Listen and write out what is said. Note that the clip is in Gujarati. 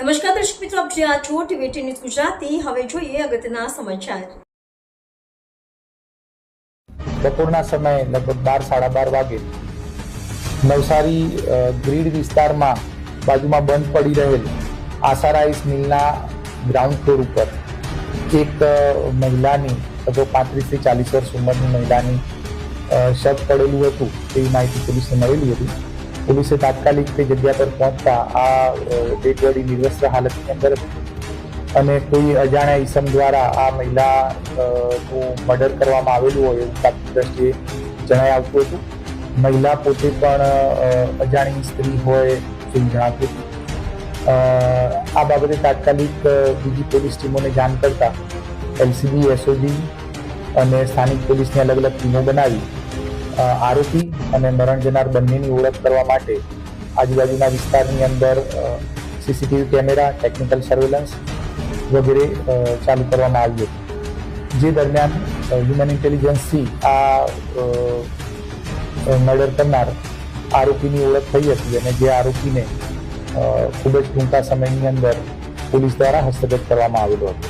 નમસ્કાર દર્શક મિત્રો, આપ જોયા છો ટીવી ન્યૂઝ ગુજરાતી. હવે જોઈએ અગત્યના સમાચાર. બપોરના સમયે લગભગ બાર, સાડા બાર વાગે નવસારી ગ્રીડ વિસ્તારમાં બાજુમાં બંધ પડી રહેલ આસારાઈસ મિલના ગ્રાઉન્ડ ફ્લોર ઉપર એક મહિલાની લગભગ પાંત્રીસથી ચાલીસ વર્ષ ઉંમરની મહિલાની શબ પડેલું હતું તેવી માહિતી પોલીસને મળેલી હતી. પોલીસે તાત્કાલિક તે જગ્યા પર પહોંચતા આ ડેડ બોડી નિર્વસ્ત્ર હાલતની અંદર અને કોઈ અજાણ્યા ઈસમ દ્વારા આ મહિલા નું મર્ડર કરવામાં આવેલું હોય એવું પ્રાથમિક દ્રષ્ટિએ જણાઈ આવતું હતું. મહિલા પોતે પણ અજાણી સ્ત્રી હોય તેવું જણાવ્યું હતું. આ બાબતે તાત્કાલિક બીજી પોલીસ ટીમોને જાણ કરતા એલસીબી, એસઓજી અને સ્થાનિક પોલીસની અલગ અલગ ટીમો બનાવી આરોપી અને મરણ જનાર બંનેની ઓળખ કરવા માટે આજુબાજુના વિસ્તારની અંદર સીસીટીવી કેમેરા, ટેકનિકલ સર્વેલન્સ વગેરે ચાલુ કરવામાં આવ્યું હતું. જે દરમિયાન હ્યુમન ઇન્ટેલિજન્સથી આ મર્ડર કરનાર આરોપીની ઓળખ થઈ હતી અને જે આરોપીને ખૂબ જ ટૂંકા સમયની અંદર પોલીસ દ્વારા હસ્તગત કરવામાં આવેલો હતો.